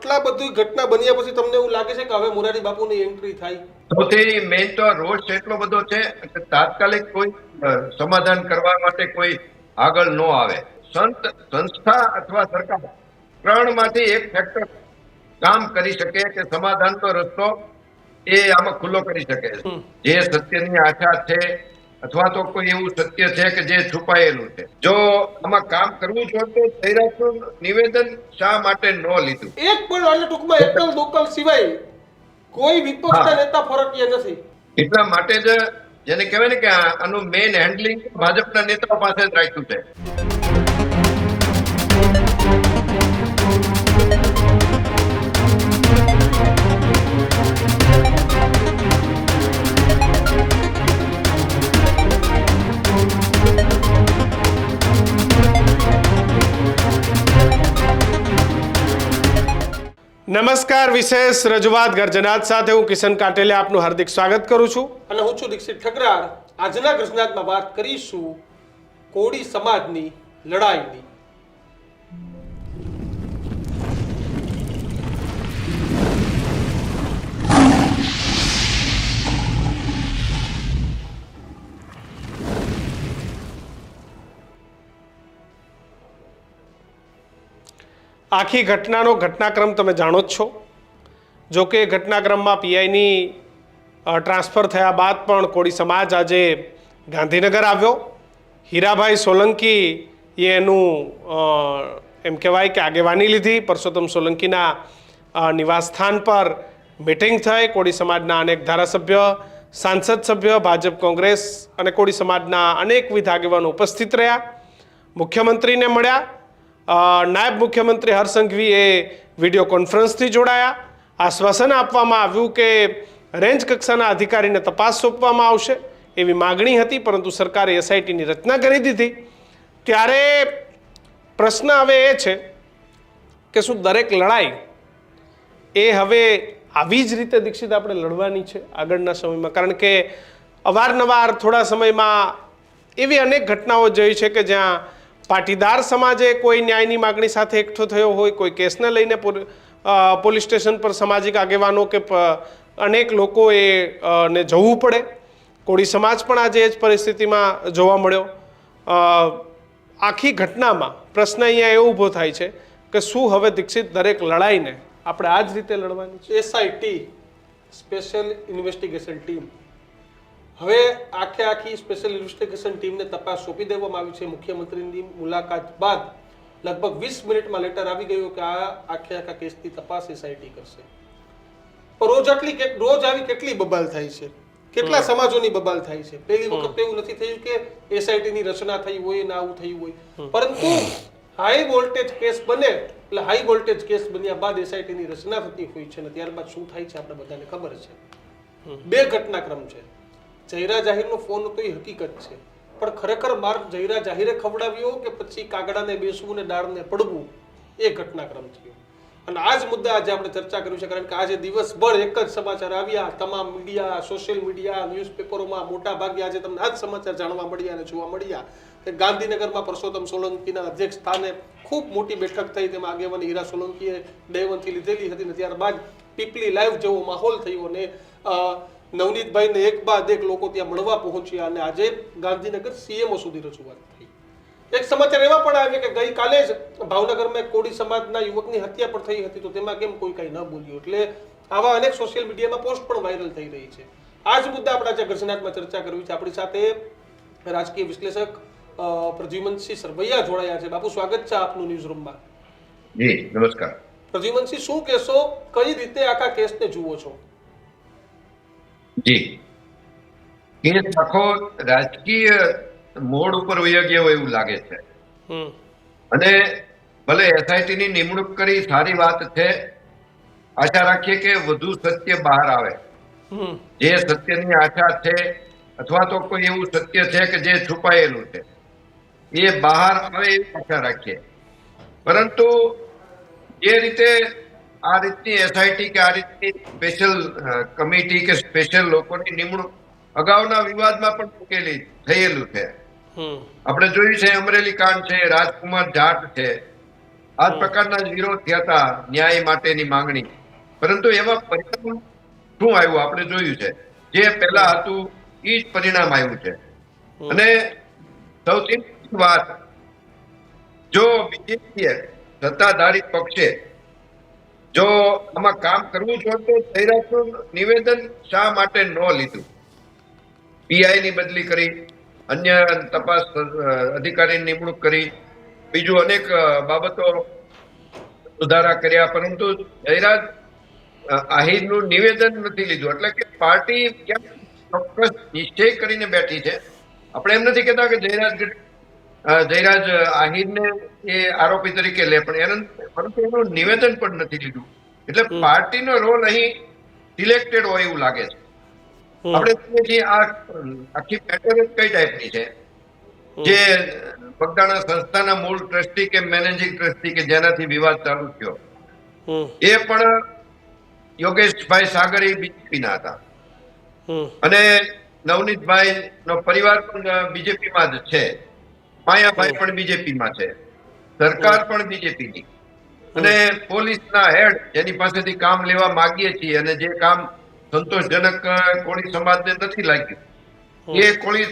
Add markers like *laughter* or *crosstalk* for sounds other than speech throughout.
આટલા બધી ઘટના બન્યા પછી તમને એવું લાગે છે કે હવે મોરારી બાપુની એન્ટ્રી થાય? સૌથી મેઇન તો રોષ એટલો બધો છે કે તાત્કાલિક કોઈ સમાધાન કરવા માટે કોઈ આગળ ન આવે. સંત સંસ્થા અથવા સરકાર ત્રણમાંથી એક ફેક્ટર કામ કરી શકે કે સમાધાનનો રસ્તો એ આમાં ખુલ્લો કરી શકે જે સત્યની આશા છે અથવા તો કોઈ એવું સત્ય છે કે જે છુપાયેલું છે? જો આમાં કામ કરવું છે તો જયરાજનું નિવેદન શા માટે ન લીધું? એક પણ એટલે ટૂંકમાં એકલ દોકલ સિવાય કોઈ વિપક્ષના. નેતા ફરકીય નથી. એટલા માટે જ જેને કહેવાય ને કે આનું મેઇન હેન્ડલિંગ ભાજપના નેતાઓ પાસે જ રાખ્યું છે. નમસ્કાર, વિશેષ રજૂઆત ગર્જનાથ સાથે હું કિશન કાટેલે આપનું હાર્દિક સ્વાગત કરું છું. અને હું છું દીક્ષિત ઠકરાર. આજના ગર્જનાથમાં વાત કરીશું કોળી સમાજની લડાઈની. આખી ઘટનાનો ઘટનાક્રમ તમે જાણો જ છો. જો કે ઘટનાક્રમમાં પીઆઈની ટ્રાન્સફર થયા બાદ પણ કોળી સમાજ આજે ગાંધીનગર આવ્યો. હીરાભાઈ સોલંકી એ એનું એમ કહેવાય કે આગેવાની લીધી. પરસોત્તમ સોલંકીના નિવાસસ્થાન પર મિટિંગ થઈ. કોળી સમાજના અનેક ધારાસભ્ય, સાંસદ સભ્ય, ભાજપ કોંગ્રેસ અને કોળી સમાજના અનેકવિધ આગેવાનો ઉપસ્થિત રહ્યા. મુખ્યમંત્રીને મળ્યા. નાયબ મુખ્યમંત્રી હરસંઘવીએ વીડિયો કોન્ફરન્સથી જોડાયા. આશ્વાસન આપવામાં આવ્યું કે રેન્જ કક્ષાના અધિકારીને તપાસ સોંપવામાં આવશે. એવી માગણી હતી, પરંતુ સરકારે એસઆઈટીની રચના કરી દીધી. ત્યારે પ્રશ્ન હવે એ છે કે શું દરેક લડાઈ એ હવે આવી જ રીતે દીક્ષિત આપણે લડવાની છે આગળના સમયમાં? કારણ કે અવારનવાર થોડા સમયમાં એવી અનેક ઘટનાઓ જોઈ છે કે જ્યાં પાટીદાર સમાજે કોઈ ન્યાયની માગણી સાથે એકઠો થયો હોય, કોઈ કેસને લઈને પોલીસ સ્ટેશન પર સામાજિક આગેવાનો કે અનેક લોકોએ ને જવું પડે. કોળી સમાજ પણ આજે એ જ પરિસ્થિતિમાં જોવા મળ્યો. આખી ઘટનામાં પ્રશ્ન અહીંયા એ ઊભો થાય છે કે શું હવે દીક્ષિત દરેક લડાઈને આપણે આ જ રીતે લડવાની છે? એસઆઈટી સ્પેશિયલ ઇન્વેસ્ટિગેશન ટીમ હવે આખે આખી સ્પેશિયલ ઇન્વેસ્ટિગેશન ટીમને તપાસ સોંપી દેવામાં આવી છે. મુખ્યમંત્રીની મુલાકાત બાદ લગભગ વીસ મિનિટમાં લેટર આવી ગયો કે આ આખે આખા કેસની તપાસ એસઆઈટી કરશે. રોજ આટલી રોજ આવી કેટલી બબાલ થાય છે? કેટલા સમાજોની બબાલ થાય છે? પહેલી વખત એવું નથી થયું કે એસઆઈટીની રચના થઈ હોય ના આવું થયું હોય. પરંતુ હાઈ વોલ્ટેજ કેસ બને એટલે હાઈ વોલ્ટેજ કેસ બન્યા બાદ એસઆઈટીની રચના થતી હોય છે અને ત્યારબાદ શું થાય છે? આપણે બધાને ખબર છે. બે ઘટનાક્રમ છે. જયરા જાહેરનો ફોન હતો એ હકીકત છે. પણ ખરેખર માર્ગ જયરા જાહેરે ખવડાવ્યો કે પછી કાગડાને બેસવું ને ડાળને પડવું? એ ઘટનાક્રમ થયો. અને આ જ મુદ્દા આજે આપણે ચર્ચા કરવી છે કારણ કે આજે દિવસભર એક જ સમાચાર આવ્યા. તમામ મીડિયા સોશિયલ મીડિયા ન્યૂઝપેપરોમાં મોટા ભાગે આજે તમને આ જ સમાચાર જાણવા મળ્યા અને જોવા મળ્યા કે ગાંધીનગરમાં પરસોત્તમ સોલંકીના અધ્યક્ષ સ્થાને ખૂબ મોટી બેઠક થઈ. તેમાં આગેવાની હીરા સોલંકીએ ડેવનથી લીધેલી હતી ને ત્યારબાદ પીપલી લાઈવ જેવો માહોલ થયો અ, નવનીતભાઈને એક બાદ એક લોકો ત્યાં મળવા પહોંચ્યા અને આજે ગાંધીનગર સીએમઓ સુધી રજૂઆત થઈ. એક સમાચાર એવા પણ આવ્યા કે ગઈકાલે જ ભાવનગરમાં કોળી સમાજના યુવકની હત્યા પણ થઈ હતી તો તેમાં કેમ કોઈ કઈ ન બોલ્યું? એટલે આવા અનેક સોશિયલ મીડિયામાં પોસ્ટ પણ વાયરલ થઈ રહી છે. આ જ મુદ્દા આપણે આજે ગર્જનાથમાં ચર્ચા કરવી છે. આપણી સાથે રાજકીય વિશ્લેષક પ્રદ્યુમનસિંહ સરવૈયા જોડાયા છે. બાપુ સ્વાગત છે આપનું ન્યૂઝ રૂમમાં જી નમસ્કાર. પ્રદ્યુમનસિંહ શું કહેશો? કઈ રીતે આખા કેસને જુઓ છો? જી. કેસ આખો રાજકીય મોડ ઉપર વયો ગયો એવું લાગે છે. અને ભલે એસઆઈટી ની નિમણૂક કરી સારી વાત છે. આશા રાખીએ કે વધુ સત્ય બહાર આવે. જે સત્યની આશા છે અથવા તો કોઈ એવું સત્ય છે કે જે છુપાયેલું છે. એ બહાર આવે એવી આશા રાખીએ. પરંતુ જે રીતે આ રીતની એસઆઈટી કે આ રીતની સ્પેશિયલ કમિટી કે સ્પેશિયલ લોકોની નિમણૂક અગાઉના વિવાદમાં પણ મૂકેલી થયેલું છે. આપણે જોયું છે અમરેલી કાંડ છે રાજકુમાર જાટ છે. આ પ્રકારના વિરોધ થયા હતા ન્યાય માટેની માંગણી. પરંતુ એમાં પરિણામ શું આવ્યું આપણે જોયું છે. જે પહેલા હતું એ જ પરિણામ આવ્યું છે. અને સૌથી વાત જો બીજેપીએ સત્તાધારી પક્ષે જો આમાં કામ કરવું જ તો જયરાજનું નિવેદન શા માટે ન લીધું? પીઆઈ ની બદલી કરી, અન્ય તપાસ અધિકારીની નિમણૂક કરી, બીજું અનેક બાબતો સુધારા કર્યા, પરંતુ જયરાજ આહિરનું નિવેદન નથી લીધું. એટલે કે પાર્ટી કેમ ચોક્કસ નિશ્ચય કરીને બેઠી છે. આપણે એમ નથી કહેતા કે જયરાજ જયરાજ આહિરને એ આરોપી તરીકે લે પણ એનું પરંતુ એનું નિવેદન પણ નથી લીધું. એટલે પાર્ટીનો રોલ અહીં સિલેક્ટેડ હોય એવું લાગે છે. આપણે જોઈએ આ આખી પેટર્ન કઈ ટાઈપની છે? જે બગદાણા સંસ્થાના મૂળ ટ્રસ્ટી કે મેનેજિંગ ટ્રસ્ટી કે જેનાથી વિવાદ ચાલુ થયો. એ પણ યોગેશભાઈ સાગર એ બીજેપીના હતા. અને નવનીતભાઈ નો પરિવાર પણ બીજેપીમાં જ છે. માયાભાઈ પણ બીજેપીમાં છે. સરકાર પણ બીજેપીની અને પોલીસના હેડ જેની પાસેથી કામ લેવા માંગીએ છીએ અને જે કામ સંતોષજનક કોળી સમાજને નથી લાગ્યું એ કોળી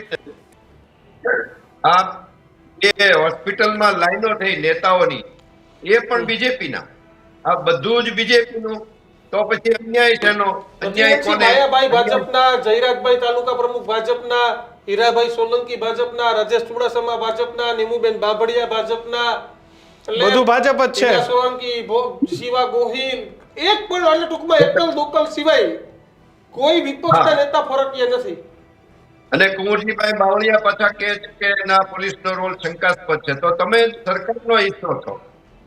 આ જે હોસ્પિટલમાં લાઈનો થઈ નેતાઓની એ પણ બીજેપીના. આ બધું જ બીજેપીનું. તો પછી અન્યાય છે અન્યાય કોને? માયાભાઈ ભાજપના જયરાજભાઈ તાલુકા પ્રમુખ ભાજપના હીરાભાઈ સોલંકી ભાજપના રાજેશ ચુડાસમા ભાજપના નિમુબેન બાભડિયા ભાજપના બધું ભાજપ જ છે. સોલંકી શિવા ગોહિલ એક પણ એટલે ટૂંકમાં એકલ દોકલ સિવાય કોઈ વિપક્ષના નેતા ફરકીય નથી. અને કુંવરજીભાઈ બાવળિયા પાછા કહે છે કે ના પોલીસનો રોલ શંકાસ્પદ છે. તો તમે સરકારનો હિસ્સો છો.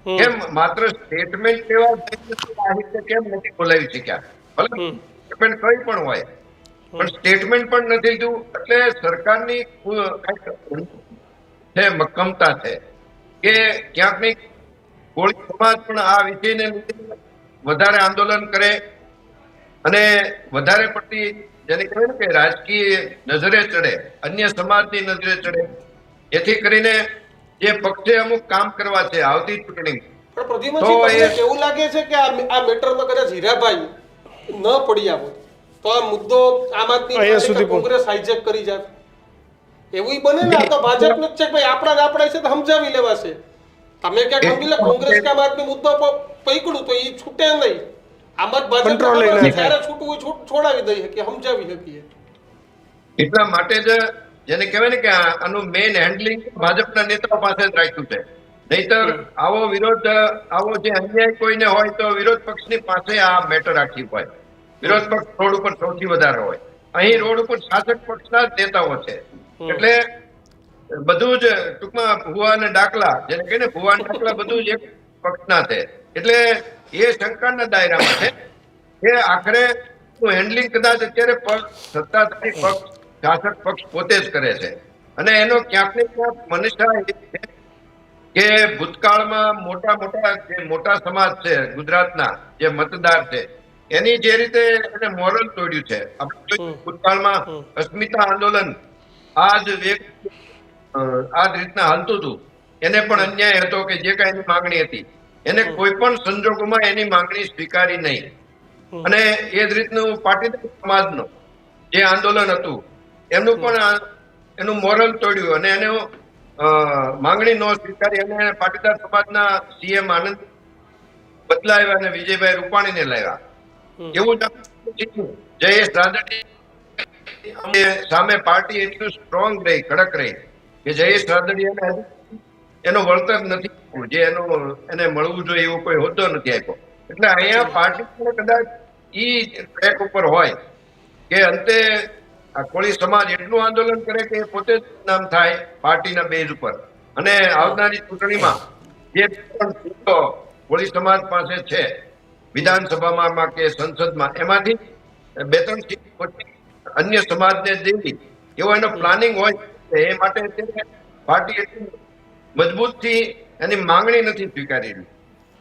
કેમ માત્ર સ્ટેટમેન્ટ લેવા જઈને કેમ નથી બોલાવી શક્યા? ભલે સ્ટેટમેન્ટ કઈ પણ હોય પણ સ્ટેટમેન્ટ પણ નથી લીધું. એટલે સરકારની છે મક્કમતા છે. કે ક્યાંક ને કોળી સમાજ પણ આ વિષયને વધારે આંદોલન કરે અને વધારે પડતી જેને કહેવાય ને કે રાજકીય નજરે ચડે અન્ય સમાજની નજરે ચડે એથી કરીને જે પક્ષે અમુક કામ કરવા છે આવતી ચૂંટણી. એવું તો લાગે છે કે આ આ મેટરમાં કદાચ હીરાભાઈ ન પડ્યા આવો? તો આ મુદ્દો આમ આદમી કોંગ્રેસ હાઈજેક કરી જાત. એવું બને ને તો ભાજપનું છે ભાઈ આપણા આપણા છે તો સમજાવી લેવાશે. તમે ક્યાંક સમજી લે કોંગ્રેસ કે આદમી મુદ્દો પકડું તો એ છૂટે નહીં. આમ જ ભાજપ થાય. છૂટવું છોડાવી દઈ શકીએ સમજાવી શકીએ. એટલા માટે જ જેને કહેવાય ને કે આનું મેઇન હેન્ડલિંગ ભાજપના નેતાઓ પાસે જ રાખ્યું છે. નહીતર આવો વિરોધ આવો જે અન્યાય કોઈને હોય તો વિરોધ પક્ષની પાસે આ મેટર રાખ્યું હોય. વિરોધ પક્ષ રોડ ઉપર સૌથી વધારે હોય. અહીં રોડ ઉપર શાસક પક્ષના જ નેતાઓ છે. એટલે બધું જ ટૂંકમાં ભુવા અને ડાકલા જેને કહે ને ભુવા ડાકલા બધું જ એક પક્ષના છે. એટલે એ શંકાના દાયરામાં છે કે આખરે હેન્ડલિંગ કદાચ અત્યારે પક્ષ સત્તાધારી પક્ષ શાસક પક્ષ પોતે જ કરે છે. અને એનો ક્યાંક ને ક્યાંક મનીષા એ છે કે ભૂતકાળમાં મોટા મોટા જે મોટા સમાજ છે ગુજરાતના જે મતદાર છે એની જે રીતે એને મોરલ તોડ્યું છે. ભૂતકાળમાં અસ્મિતા આંદોલન આ જ એક આ જ રીતના હાલતું હતું. એને પણ અન્યાય હતો કે જે કાંઈ એની માંગણી હતી. એને કોઈ પણ સંજોગોમાં એની માંગણી સ્વીકારી નહીં. અને એ જ રીતનું પાટીદાર સમાજનું જે આંદોલન હતું એમનું પણ એનું મોરલ તોડ્યું અને એને માંગણી ન સ્વીકારી અને પાટીદાર સમાજના સીએમ આનંદ બદલાવ્યા અને વિજયભાઈ રૂપાણીને લાવ્યા. એવું જ જયેશ રાદડી અને સામે પાર્ટી એટલું સ્ટ્રોંગ રહી કડક રહી કે જયેશ રાદડિયાને એનો વળતર નથી જે એનો એને મળવું જોઈએ એવો કોઈ હોદ્દો નથી આપ્યો. એટલે અહીંયા પાર્ટી કદાચ ઈ ટ્રેક ઉપર હોય કે અંતે આ કોળી સમાજ એટલું આંદોલન કરે કે પોતે જ નામ થાય પાર્ટીના બેઝ ઉપર. અને આવનારી ચૂંટણીમાં જે પણ સીટો કોળી સમાજ પાસે છે વિધાનસભામાં કે સંસદમાં એમાંથી બે ત્રણ સીટ અન્ય સમાજને દેવી. એવો એનો પ્લાનિંગ હોય એ માટે પાર્ટી મજબૂતથી એની માંગણી નથી સ્વીકારી રહી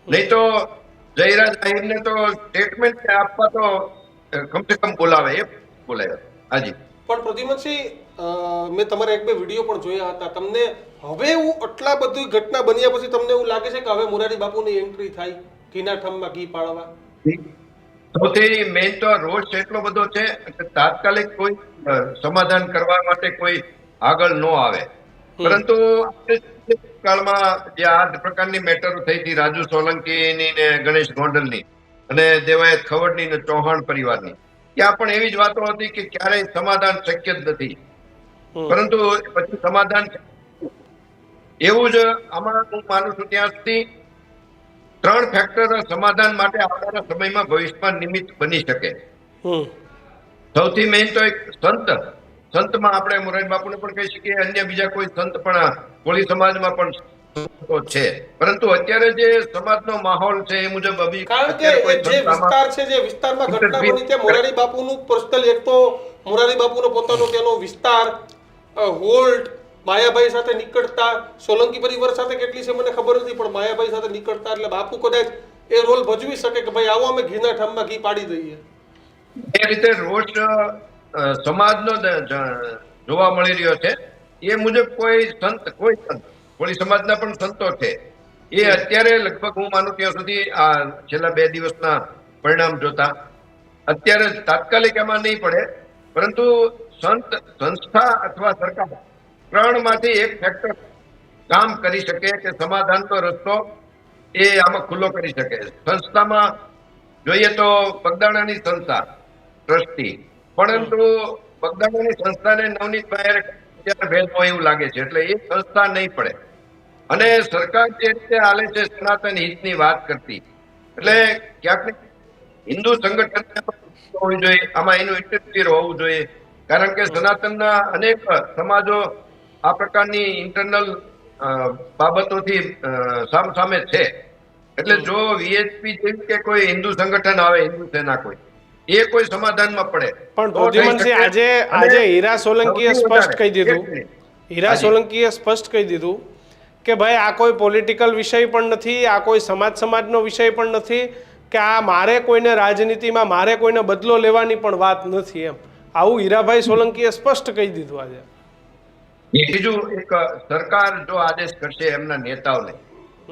નહીં તો જયરાજ સાહેબને તો સ્ટેટમેન્ટ આપવા તો કમસે કમ બોલાવે એ બોલાવે હાજી. પણ પ્રદ્યુમનસિંહ મેં તમારા એક બે વીડિયો પણ જોયા હતા. તમને હવે એવું આટલા બધી ઘટના બન્યા પછી તમને એવું લાગે છે કે હવે મોરારી બાપુની એન્ટ્રી થાય ઘીના ઠમમાં ઘી પાડવા? સૌથી મેઇન તો રોષ એટલો બધો છે કે તાત્કાલિક કોઈ સમાધાન કરવા માટે કોઈ આગળ ન આવે. પરંતુ કાળમાં જે આ પ્રકારની મેટરો થઈ હતી રાજુ સોલંકીની ને ગણેશ ગોંડલની અને દેવાયત ખવડની ને ચૌહાણ પરિવારની ત્યાં પણ એવી જ વાતો હતી કે ક્યારેય સમાધાન શક્ય જ નથી. પરંતુ પછી સમાધાન એવું જ આમાં હું માનું છું ત્યાં સુધી ત્રણ ફેક્ટર સમાધાન માટે આવનારા સમયમાં ભવિષ્યમાં નિમિત્ત બની શકે. સૌથી મેઇન તો એક સંત. સંતમાં આપણે મોરારી બાપુને પણ કહી શકીએ અન્ય બીજા કોઈ સંત પણ કોળી સમાજમાં પણ છે. પરંતુ અત્યારે જે સમાજનો માહોલ છે એ મુજબ અભી કારણ કે જે વિસ્તાર છે જે વિસ્તારમાં ઘટના બની ત્યાં મોરારી બાપુનું પર્સનલ એક તો મોરારી બાપુનો પોતાનો તેનો વિસ્તાર હોલ્ટ માયાભાઈ સાથે નીકળતા, સોલંકી પરિવાર સાથે કેટલી છે મને ખબર નથી, પણ માયાભાઈ સાથે નીકળતા એટલે બાપુ કદાચ એ રોલ ભજવી શકે કે ભાઈ આવો અમે ઘીના ઠામમાં ઘી પાડી દઈએ. એ રીતે રોષ સમાજનો જોવા મળી રહ્યો છે. એ મુજબ કોઈ સંત કોઈ સંત કોળી સમાજના પણ સંતો છે. એ અત્યારે લગભગ હું માનું ત્યાં સુધી આ છેલ્લા બે દિવસના પરિણામ જોતા. અત્યારે તાત્કાલિક એમાં નહીં પડે, પરંતુ સંત, સંસ્થા અથવા સરકાર ત્રણમાંથી એક ફેક્ટર કામ કરી શકે કે સમાધાનનો રસ્તો એ આમાં ખુલ્લો કરી શકે. સંસ્થામાં જોઈએ તો બગદાણાની સંસ્થા, ટ્રસ્ટી. પરંતુ બગદાણાની સંસ્થાને નવનીત ભાઈ અત્યારે ભેદ હોય એવું લાગે છે. એટલે એ સંસ્થા નહીં પડે. અને સરકાર જે રીતે હાલે છે સનાતન હિતની વાત કરતી. એટલે ક્યાંક હિન્દુ સંગઠન હોવું જોઈએ. આમાં એનું ઇન્ટરફિયર હોવું જોઈએ. કારણ કે સનાતનના અનેક સમાજો આ પ્રકારની ઇન્ટરનલ બાબતોથી સામસામે છે. એટલે જો વીએચપી જેવી કે કોઈ હિન્દુ સંગઠન આવે હિન્દુ સેના કોઈ એ કોઈ સમાધાનમાં પડે. પણ શકે. આજે આજે હીરા સોલંકીએ સ્પષ્ટ કહી દીધું. હીરા સોલંકીએ સ્પષ્ટ કહી દીધું કે ભાઈ આ કોઈ પોલિટિકલ વિષય પણ નથી આ કોઈ સમાજ સમાજનો વિષય પણ નથી કે આ મારે કોઈને રાજનીતિમાં મારે કોઈને બદલો લેવાની પણ વાત નથી એમ. આવું હીરાભાઈ સોલંકીએ સ્પષ્ટ કહી દીધું આજે. બીજું એક સરકાર જો આદેશ કરશે એમના નેતાઓને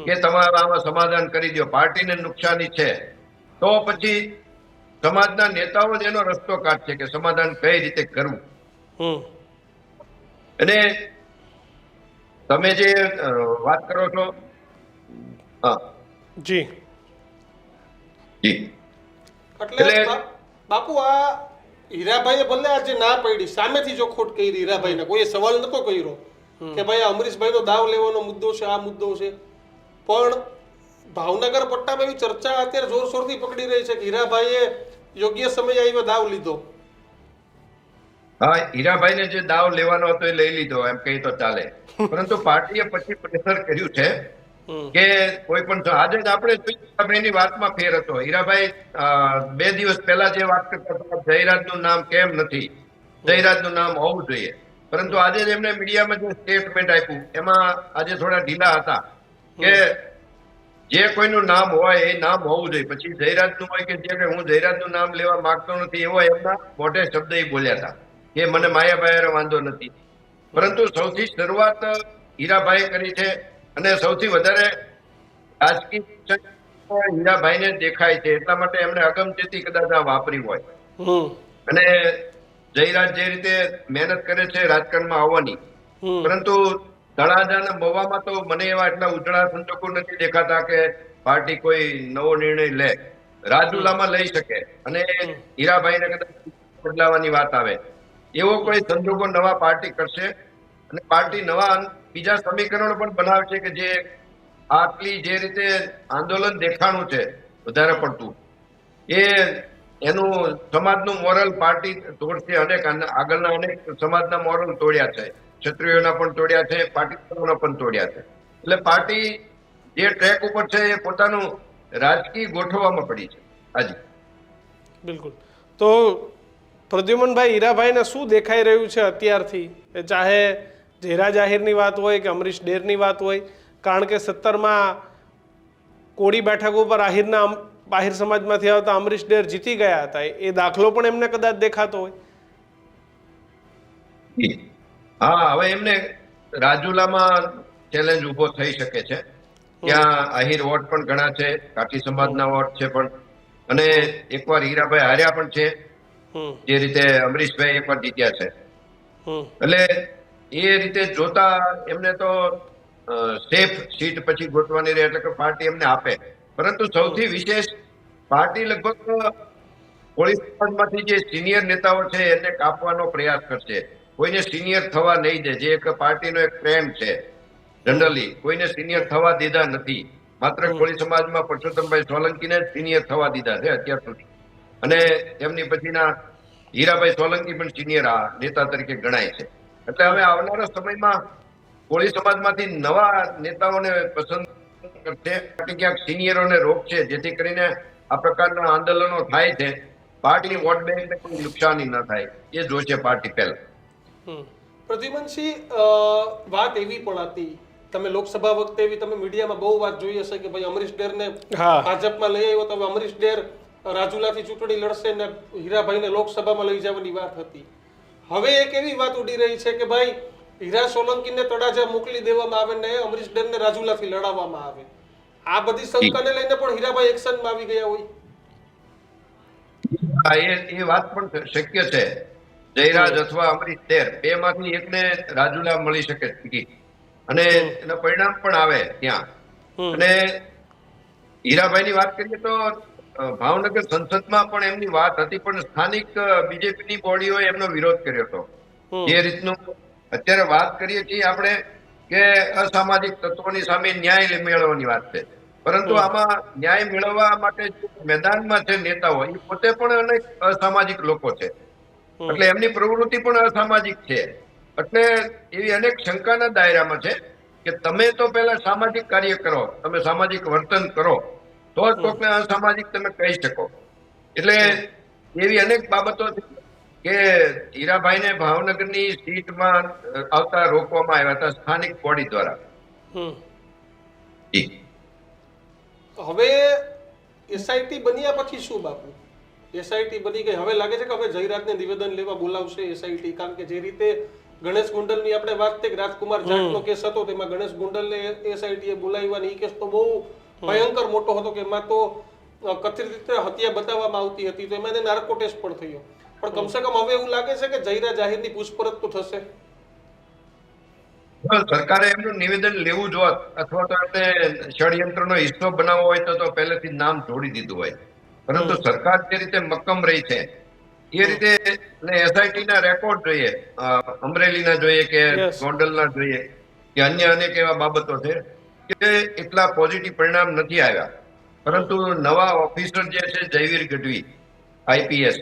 કે તમારે આમાં સમાધાન કરી દો પાર્ટીને નુકસાની છે તો પછી સમાજના નેતાઓ જ એનો રસ્તો કાઢશે કે સમાધાન કઈ રીતે કરવું. અને તમે જે વાત કરો છો હા. જી. જી. એટલે એટલે- બાપુ આ હીરાભાઈએ ભલે આજે ના પડી સામેથી જો ખોટ કરી હીરાભાઈને કોઈએ સવાલ નતો કર્યો કે ભાઈ અમરીશભાઈ નો દાવ લેવાનો મુદ્દો છે આ મુદ્દો છે. પણ ભાવનગર પટ્ટામાં એવી ચર્ચા અત્યારે જોરશોરથી પકડી રહી છે કે હીરાભાઈએ યોગ્ય સમય આવ્યો દાવ લીધો. હા હીરાભાઈને જે દાવ લેવાનો હતો એ લઈ લીધો એમ કહી તો ચાલે. *laughs* પરંતુ પાર્ટીએ પછી પ્રેશર કર્યું છે કે કોઈ પણ આજે આપણે એની વાતમાં ફેર હતો. હીરાભાઈ બે દિવસ પહેલા જે વાત કરતા હતા જયરાજનું નામ કેમ નથી? જયરાજનું નામ હોવું જોઈએ. પરંતુ આજે એમને મીડિયામાં જે સ્ટેટમેન્ટ આપ્યું એમાં આજે થોડા ઢીલા હતા કે જે કોઈનું નામ હોય એ નામ હોવું જોઈએ. પછી જયરાજનું હોય કે જે કે હું જયરાજનું નામ લેવા માંગતો નથી એવો એમના મોટે શબ્દ એ બોલ્યા હતા કે મને માયાભાઈ વાંધો નથી. પરંતુ સૌથી શરૂઆત હીરાભાઈ કરી છે અને સૌથી વધારે રાજકીય હીરાભાઈને દેખાય છે એટલા માટે એમણે અગમચેતી કદાચ આ વાપરી હોય. અને જયરાજ જે રીતે મહેનત કરે છે રાજકારણમાં આવવાની પરંતુ તળાજાના મવામાં તો મને એવા એટલા ઉજળા સંજોગો નથી દેખાતા કે પાર્ટી કોઈ નવો નિર્ણય લે. રાજુલામાં લઈ શકે અને હીરાભાઈને કદાચ બદલાવાની વાત આવે. એવો કોઈ સંજોગો નવા પાર્ટી કરશે? અને પાર્ટી નવા બીજા સમીકરણો પણ બનાવશે કે જે આટલી જે રીતે આંદોલન દેખાણું છે, વધારે પડતું. એ એનું સમાજનું મોરલ પાર્ટી તોડશે અનેક આગળના અનેક સમાજના મોરલ તોડ્યા છે. ક્ષત્રિયોના પણ તોડ્યા છે પાટીદારોના પણ તોડ્યા છે. એટલે પાર્ટી જે ટ્રેક ઉપર છે એ પોતાનું રાજકીય ગોઠવવામાં પડી છે. આજે બિલકુલ. તો પ્રદ્યુમનભાઈ હીરાભાઈને શું દેખાઈ રહ્યું છે અત્યારથી? ચાહે ઝેરા જાહેરની વાત હોય કે અમરીશ ડેરની વાત હોય કારણ કે સત્તરમાં કોળી બેઠક ઉપર આહિરના આહિર સમાજમાંથી આવતા અમરીશ ડેર જીતી ગયા હતા. એ દાખલો પણ એમને કદાચ દેખાતો હોય. હા હવે એમને રાજુલામાં ચેલેન્જ ઊભો થઈ શકે છે. ત્યાં આહિર વોટ પણ ઘણા છે કાઠી સમાજના વોટ છે પણ. અને એકવાર હીરાભાઈ હાર્યા પણ છે જે રીતે અમરીશભાઈ એકવાર જીત્યા છે. એટલે એ રીતે જોતા એમને તો સેફ સીટ પછી ગોઠવાની રહે એટલે કે પાર્ટી એમને આપે. પરંતુ સૌથી વિશેષ પાર્ટી લગભગ પોલીસ સમાજમાંથી જે સિનિયર નેતાઓ છે એને કાપવાનો પ્રયાસ કરશે. કોઈને સિનિયર થવા નહીં દે જે એક પાર્ટીનો એક ટ્રેન્ડ છે જનરલી કોઈને સિનિયર થવા દીધા નથી. માત્ર કોળી સમાજમાં પરસોત્તમભાઈ સોલંકીને સિનિયર થવા દીધા છે અત્યાર સુધી. અને તેમની પછીના હીરાભાઈ સોલંકી પણ સિનિયર આ નેતા તરીકે ગણાય છે. એટલે હવે આવનારા સમયમાં કોળી સમાજમાંથી નવા નેતાઓને પસંદ કરશે. ક્યાંક સિનિયરોને રોકશે જેથી કરીને આ પ્રકારના આંદોલનો થાય છે. પાર્ટીની વોટ બેંકને કોઈ નુકસાની ન થાય. એ જોશે પાર્ટી પહેલા. હમ. પ્રદ્યુમનસિંહ અ, વાત એવી પણ હતી. તમે લોકસભા વખતે એવી તમે મીડિયામાં બહુ વાત જોઈ હશે કે ભાઈ અમરીશ ડેરને. ભાજપમાં લઈ આવ્યો તો અમરીશ ડેર રાજુલાથી ચૂંટણી લડશે ને હીરાભાઈને લોકસભામાં લઈ જવાની વાત હતી. હવે એક એવી વાત ઉડી રહી છે કે ભાઈ હીરા સોલંકીને તળાજા મોકલી દેવામાં આવે ને અમરીશ ડેરને રાજુલાથી લડાવવામાં આવે. આ બધી શંકાને લઈને પણ હીરાભાઈ એક્શનમાં આવી ગયા હોય. એ એ વાત પણ શક્ય છે. જયરાજ અથવા અમરીશ દેર બે માંથી એકને રાજુલા મળી શકે ટિકિટ અને એના પરિણામ પણ આવે ત્યાં. અને અને હીરાભાઈની વાત કરીએ તો ભાવનગર સંસદમાં પણ એમની વાત હતી પણ સ્થાનિક બીજેપીની બોડીઓએ એમનો વિરોધ કર્યો હતો. જે રીતનું અત્યારે વાત કરીએ છીએ આપણે કે અસામાજિક તત્વોની સામે ન્યાય મેળવવાની વાત છે. પરંતુ આમાં ન્યાય મેળવવા માટે મેદાનમાં જે નેતાઓ એ પોતે પણ અનેક અસામાજિક લોકો છે. એટલે એમની પ્રવૃત્તિ પણ અસામાજિક છે. એટલે એવી અનેક શંકાના દાયરામાં છે કે તમે તો પહેલા સામાજિક કાર્ય કરો તમે સામાજિક વર્તન કરો તો જ કોકને અસામાજિક તમે કહી શકો. એટલે એવી અનેક બાબતો છે કે હીરાભાઈને ભાવનગરની સીટમાં આવતા રોકવામાં આવ્યા હતા સ્થાનિક બોડી દ્વારા. હવે એસઆઈટી બન્યા પછી શું બાપુ? એસઆઈટી બની ગઈ. હવે લાગે છે કે હવે જયરાજને નિવેદન લેવા બોલાવશે એસઆઈટી કારણ કે જે રીતે ગણેશ ગુંડલની આપણે વાત થઈ રાજકુમાર જાટનો કેસ હતો તેમાં ગણેશ ગુંડલને એસઆઈટીએ બોલાવ્યા એ કેસ તો બહુ ભયંકર મોટો હતો કે એમાં તો કથિત રીતે હત્યા બતાવવામાં આવતી હતી તો એમાં એને નાર્કો ટેસ્ટ પણ થયો. પણ કમસે કમ હવે એવું લાગે છે કે જયરા જાહેરની પૂછપરછ તો થશે. સરકારે એમનું નિવેદન લેવું જોત અથવા તો એમને ષડયંત્રનો હિસ્સો બનાવવો હોય તો તો પહેલેથી નામ જોડી દીધું હોય. પરંતુ સરકાર જે રીતે મક્કમ રહી છે એ રીતે એસઆઈટી ના રેકોર્ડ જોઈએ અમરેલી અમરેલીના જોઈએ કે. ગોંડલના જોઈએ કે અન્ય અનેક એવા બાબતો છે કે એટલા પોઝિટિવ પરિણામ નથી આવ્યા. પરંતુ નવા ઓફિસર જે છે જયવીર ગઢવી આઈપીએસ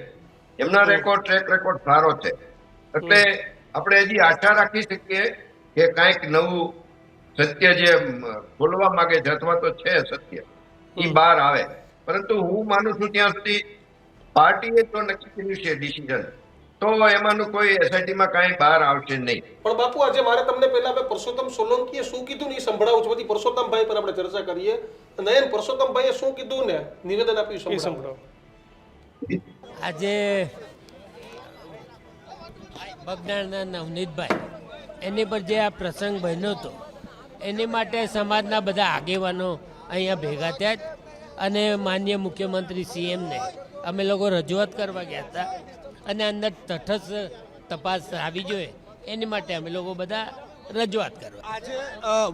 એમના રેકોર્ડ ટ્રેક રેકોર્ડ સારો છે. એટલે આપણે હજી આશા રાખી શકીએ કે કાંઈક નવું સત્ય જે બોલવા માંગે છે અથવા તો છે સત્ય એ બહાર આવે. પરંતુ હું માનું છું ત્યાં સુધી પાર્ટીએ તો નક્કી કર્યું છે ડિસિઝન તો એમાંનું કોઈ એસઆઈટીમાં કાંઈ બહાર આવશે નહીં. પણ બાપુ આજે મારે તમને પહેલા મેં પરસોત્તમ સોલંકીએ શું કીધું ને એ સંભળાવું છું. બધી પરસોત્તમભાઈ પર આપણે ચર્ચા કરીએ. નયન પરસોત્તમભાઈએ શું કીધું ને? નિવેદન આપ્યું સંભળાવો. સંભળાવો. આજે બગદાણના નવનીતભાઈ એની પર જે આ પ્રસંગ બન્યો હતો એની માટે સમાજના બધા આગેવાનો અહીંયા ભેગા થયા અને માન્ય મુખ્યમંત્રી સીએમને અમે લોકો રજૂઆત કરવા ગયા હતા. અને અંદર તટસ્થ તપાસ આવી જોઈએ. એની માટે અમે લોકો બધા રજૂઆત કરવા. આજે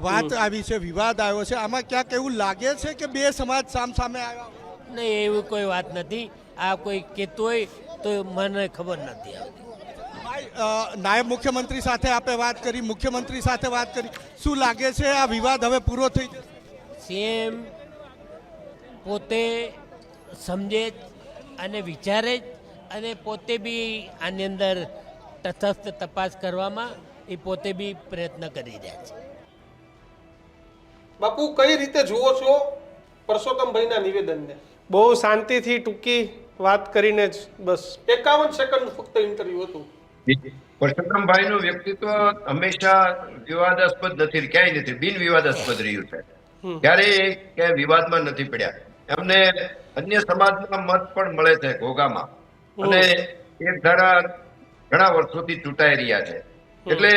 વાત આવી છે વિવાદ આવ્યો છે. આમાં ક્યાંક એવું લાગે છે કે બે સમાજ સામ સામે આવ્યા નહીં એવું કોઈ વાત નથી. આ કોઈ કહેતો હોય તો મને ખબર નથી આવતી. નાયબ મુખ્યમંત્રી સાથે આપે વાત કરી મુખ્યમંત્રી સાથે વાત કરી. શું લાગે છે આ વિવાદ હવે પૂરો થઈ જશે? સીએમ પોતે સમજે અને વિચારે જ અને પોતે બી આની અંદર તટસ્થ તપાસ કરવામાં એ પોતે બી પ્રયત્ન કરી રહ્યા છે. બાપુ કઈ રીતે જુઓ છો પરસોત્તમભાઈના નિવેદનને? બહુ શાંતિથી ટૂંકી વાત કરીને જ બસ. એકાવન સેકન્ડ ફક્ત ઇન્ટરવ્યુ હતું. પરસોત્તમભાઈ નું વ્યક્તિત્વ હંમેશા વિવાદાસ્પદ નથી ક્યાંય નથી બિન વિવાદાસ્પદ રહ્યું છે. ત્યારે ક્યાંય વિવાદમાં નથી પડ્યા. એમને અન્ય સમાજના મત પણ મળે છે ઘોઘામાં. અને એ ધારા ઘણા વર્ષોથી ચૂંટાઈ રહ્યા છે. એટલે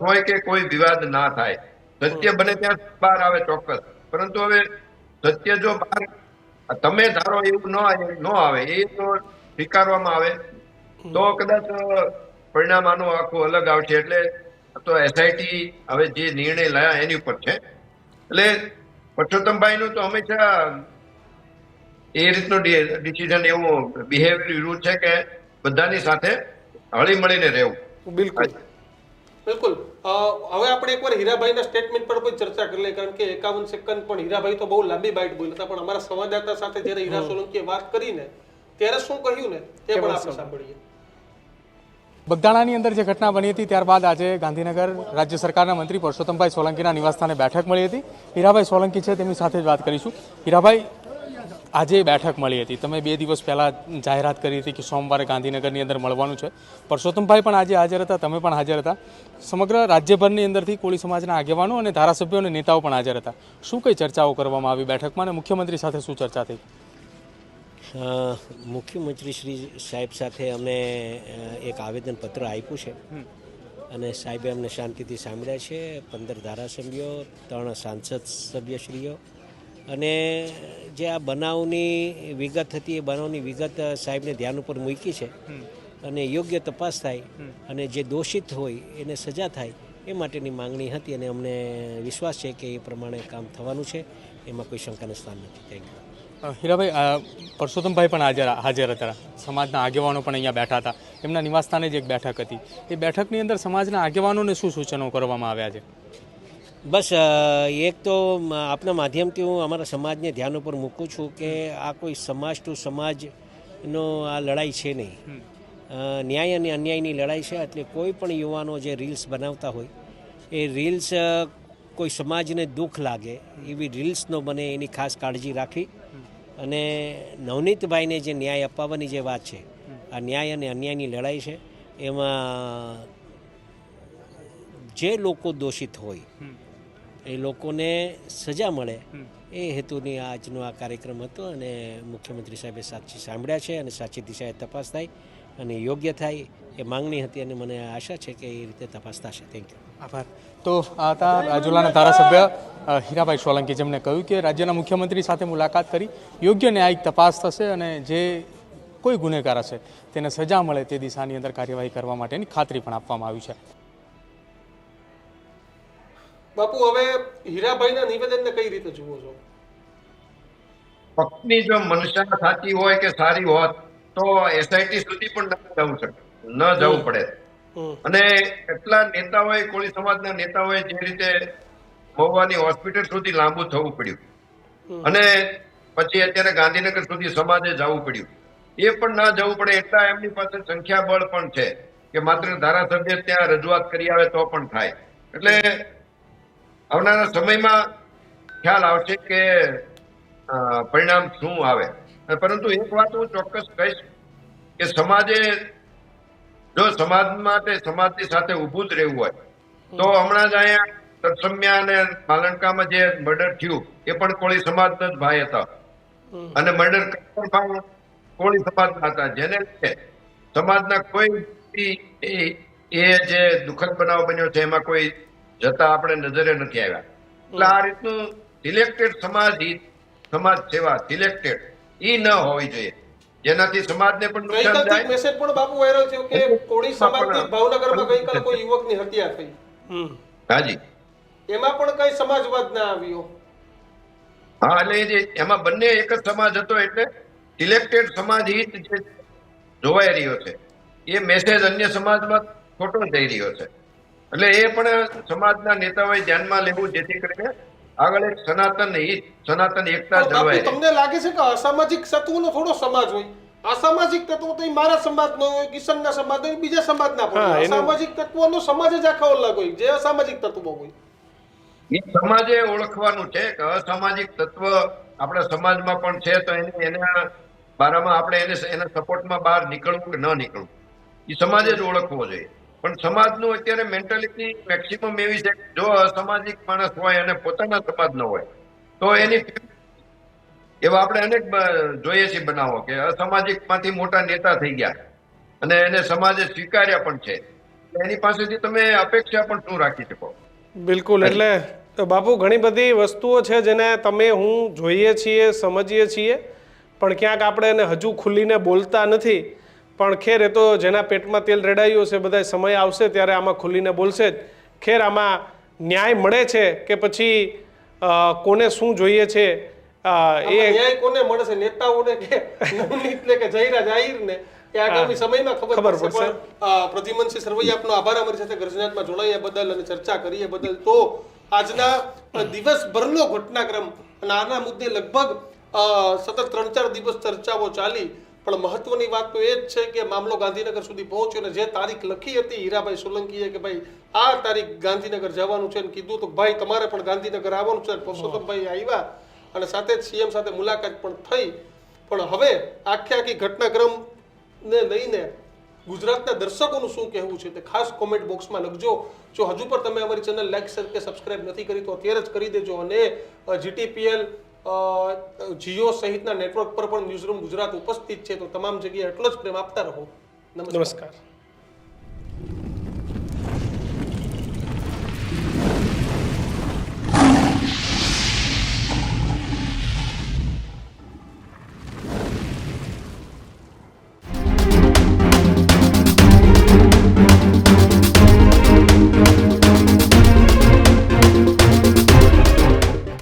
હોય કે કોઈ વિવાદ ના થાય. સત્ય બને ત્યાં બહાર આવે ચોક્કસ. પરંતુ હવે સત્ય જો બહાર તમે ધારો એવું ન આવે એ તો સ્વીકારવામાં આવે. તો કદાચ પરિણામ આનું આખું અલગ આવશે. એટલે તો એસઆઈટી હવે જે નિર્ણય લાયા એની ઉપર છે. એટલે પરસોત્તમભાઈ નું તો હંમેશા એ રીતનો ડિસિઝન એવું બિહેવિયર રૂલ છે કે બધાની સાથે હળી મળીને રહેવું. બિલકુલ. બિલકુલ. હવે આપણે એકવાર હીરાભાઈના સ્ટેટમેન્ટ પર પણ ચર્ચા કરી લઈએ કારણ કે એકાવન સેકન્ડ પણ હીરાભાઈ તો બહુ લાંબી બાઇટ બોલ્યા હતા પણ અમારા સંવાદદાતા સાથે જ્યારે હીરા સોલંકીએ વાત કરીને ત્યારે શું કહ્યું ને તે પણ આપણે સાંભળીએ. બગદાણાની અંદર જે ઘટના બની હતી ત્યારબાદ આજે ગાંધીનગર રાજ્ય સરકારના મંત્રી પરસોત્તમભાઈ સોલંકીના નિવાસસ્થાને બેઠક મળી હતી. હીરાભાઈ સોલંકી છે તેમની સાથે જ વાત કરીશું. હીરાભાઈ આજે બેઠક મળી હતી. તમે બે દિવસ પહેલાં જાહેરાત કરી હતી કે સોમવારે ગાંધીનગરની અંદર મળવાનું છે. પરસોત્તમભાઈ પણ આજે હાજર હતા તમે પણ હાજર હતા. સમગ્ર રાજ્યભરની અંદરથી કોળી સમાજના આગેવાનો અને ધારાસભ્યો અને નેતાઓ પણ હાજર હતા. શું કઈ ચર્ચાઓ કરવામાં આવી બેઠકમાં અને મુખ્યમંત્રી સાથે શું ચર્ચા થઈ? મુખ્યમંત્રી શ્રી સાહેબ સાથે અમે એક આવેદનપત્ર આપ્યું છે. અને સાહેબે અમને શાંતિથી સાંભળ્યા છે. પંદર ધારાસભ્યો ત્રણ સાંસદ સભ્યશ્રીઓ અને જે આ બનાવની વિગત હતી એ બનાવની વિગત સાહેબને ધ્યાન ઉપર મૂકી છે. અને યોગ્ય તપાસ થાય અને જે દોષિત હોય એને સજા થાય એ માટેની માંગણી હતી અને અમને વિશ્વાસ છે કે એ પ્રમાણે કામ થવાનું છે. એમાં કોઈ શંકાનું સ્થાન નથી. થેન્ક યુ હીરાભાઈ પરસોત્તમભાઈ પણ હાજર હાજર હતા. સમાજના આગેવાનો પણ અહીંયા બેઠા હતા. એમના નિવાસસ્થાને જ એક બેઠક હતી. એ બેઠકની અંદર સમાજના આગેવાનોને શું સૂચનો કરવામાં આવ્યા છે? બસ એક તો આપના માધ્યમથી હું અમારા સમાજને ધ્યાન ઉપર મૂકું છું કે આ કોઈ સમાજ ટુ સમાજનો આ લડાઈ છે નહીં. ન્યાય અને અન્યાયની લડાઈ છે એટલે કોઈ પણ યુવાનો જે રીલ્સ બનાવતા હોય એ રીલ્સ કોઈ સમાજને દુઃખ લાગે એવી રીલ્સ ન બને એની ખાસ કાળજી રાખવી અને નવનીતભાઈને જે ન્યાય અપાવવાની જે વાત છે આ ન્યાય અને અન્યાયની લડાઈ છે એમાં જે લોકો દોષિત હોય એ લોકોને સજા મળે. એ હેતુની આજનો આ કાર્યક્રમ હતો અને મુખ્યમંત્રી સાહેબે સાચી સાંભળ્યા છે અને સાચી દિશાએ તપાસ થાય અને યોગ્ય થાય એ માંગણી હતી અને મને આશા છે કે એ રીતે તપાસ થશે થેન્ક યુ આભાર. તો આ હતા રાજુલાના ધારાસભ્ય હીરાભાઈ સોલંકી જેમણે કહ્યું કે રાજ્યના મુખ્યમંત્રી સાથે મુલાકાત કરી યોગ્ય ન્યાયિક તપાસ થશે અને જે કોઈ ગુનેગાર હશે તેને સજા મળે તે દિશાની અંદર કાર્યવાહી કરવા માટેની ખાતરી પણ આપવામાં આવી છે. બાપુ હવે હીરાભાઈના નિવેદનને કઈ રીતે જુઓ છો? પત્ની જો મનસા સાચી હોય કે સારી હોત તો એસઆઈટી સુધી પણ ન જવું શકે. ન જવું પડે. અને એટલા નેતાઓએ કોળી સમાજના નેતાઓએ જે રીતે મહુવાની હોસ્પિટલ સુધી લાંબુ થવું પડ્યું. અને પછી અત્યારે ગાંધીનગર સુધી સમાજે જવું પડ્યું. એ પણ ના જવું પડે એટલા એમની પાસે સંખ્યાબળ પણ છે કે માત્ર ધારાસભ્ય ત્યાં રજૂઆત કરી આવે તો પણ થાય. એટલે આવનારા સમયમાં ખ્યાલ આવશે કે પરિણામ શું આવે. પરંતુ એક વાત હું ચોક્કસ કહીશ કે સમાજે, જો સમાજ માટે સમાજની સાથે ઊભું જ રહેવું હોય, તો હમણાં જ અહીંયા તત્સમ્યા અને માલણકામાં જે મર્ડર થયું, એ પણ કોળી સમાજના જ ભાઈ હતા. અને મર્ડર કોળી સમાજના હતા, જેને લીધે સમાજના કોઈ એ જે દુઃખદ બનાવ બન્યો છે, એમાં કોઈ જતા આપણે નજરે નથી આવ્યા. એટલે આ રીતનું સિલેક્ટેડ સમાજ હિત સમાજ સેવા સિલેક્ટેડ ઈ ન હોવી જોઈએ. જેનાથી સમાજને પણ નુકસાન જાય મેસેજ પણ બાપુ વાયરલ થયો કે કોળી સમાજની ભાવનગરમાં ગઈકાલે કોઈ યુવકની હત્યા થઈ. હમ. હાજી. એમાં પણ કઈ સમાજવાદ ના આવ્યો? હા એટલે જે એમાં બંને એક જ સમાજ હતો એટલે સિલેક્ટેડ સમાજ હિત જે જોવાઈ રહ્યો છે. એ મેસેજ અન્ય સમાજમાં ખોટો જઈ રહ્યો છે. એટલે એ પણ સમાજના નેતાઓએ ધ્યાનમાં લેવું જેથી કરીને આગળ એક સનાતન હિત સનાતન એકતા જળવાય તમને લાગે છે કે અસામાજિક તત્વોનો થોડો સમાજ હોય? અસામાજિક તત્વો તો મારા સમાજનો હોય કિશનના સમાજ હોય બીજા સમાજના પણ અસામાજિક તત્વોનો સમાજ જ આખો અલગ હોય જે અસામાજિક તત્વો હોય. એ સમાજે ઓળખવાનું છે કે અસામાજિક તત્વ આપણા સમાજમાં પણ છે તો એને એના બારામાં આપણે એને એના સપોર્ટમાં બહાર નીકળવું કે ન નીકળવું? એ સમાજે જ ઓળખવો જોઈએ. પણ સમાજનું અત્યારે મેન્ટાલિટી મેક્સિમમ એવી છે જો અસામાજિક માણસ હોય અને પોતાના સમાજનો હોય, તો એની એવા આપણે અનેક જોઈએ છીએ બનાવો કે અસામાજિકમાંથી મોટા નેતા થઈ ગયા અને એને સમાજે સ્વીકાર્યા પણ છે. એની પાસેથી તમે અપેક્ષા પણ શું રાખી શકો? બિલકુલ, એટલે બાપુ ઘણી બધી વસ્તુઓ છે જેને તમે હું જોઈએ છીએ, સમજીએ છીએ, પણ ક્યાંક આપણે એને હજુ ખુલીને બોલતા નથી. પણ ખેર એ તો જેના પેટમાં તેલ રેડાયું હશે બધા સમય આવશે ત્યારે આમાં ખુલીને બોલશે જ. ખેર આમાં ન્યાય મળે છે કે પછી કોને શું જોઈએ છે? એ ન્યાય કોને મળે છે નેતાઓને કે નવનીતને કે જયરાજ આહિરને? એ આગામી સમયમાં ખબર પડશે પ્રદ્યુમનસિંહ સરવૈયા આપનો આભાર અમારી સાથે ગર્જનાથમાં જોડાયા બદલ અને ચર્ચા કરીએ બદલ. તો આજના દિવસભરનો ઘટનાક્રમ અને આના મુદ્દે લગભગ સતત ત્રણ ચાર દિવસ ચર્ચાઓ ચાલી. પણ મહત્વની વાત તો એ જ છે કે મામલો ગાંધીનગર સુધી પહોંચ્યો અને જે તારીખ લખી હતી હીરાભાઈ સોલંકીએ કે ભાઈ આ તારીખ ગાંધીનગર જવાનું છે અને કીધું તો ભાઈ તમારે પણ ગાંધીનગર આવવાનું છે. પરસોત્તમભાઈ આવ્યા અને સાથે જ સીએમ સાથે મુલાકાત પણ થઈ. પણ હવે આખે આખી ઘટનાક્રમને લઈને ગુજરાતના દર્શકોનું શું કહેવું છે તે ખાસ કોમેન્ટ બોક્સમાં લખજો. જો હજુ પણ તમે અમારી ચેનલ લાઈક શેર કે સબસ્ક્રાઇબ નથી કરી તો અત્યારે જ કરી દેજો અને જીટીપીએલ જીઓ સહિતના નેટવર્ક પર પણ ન્યૂઝરૂમ ગુજરાત ઉપસ્થિત છે, તો તમામ જગ્યાએ એટલો જ પ્રેમ આપતા રહો. નમસ્કાર.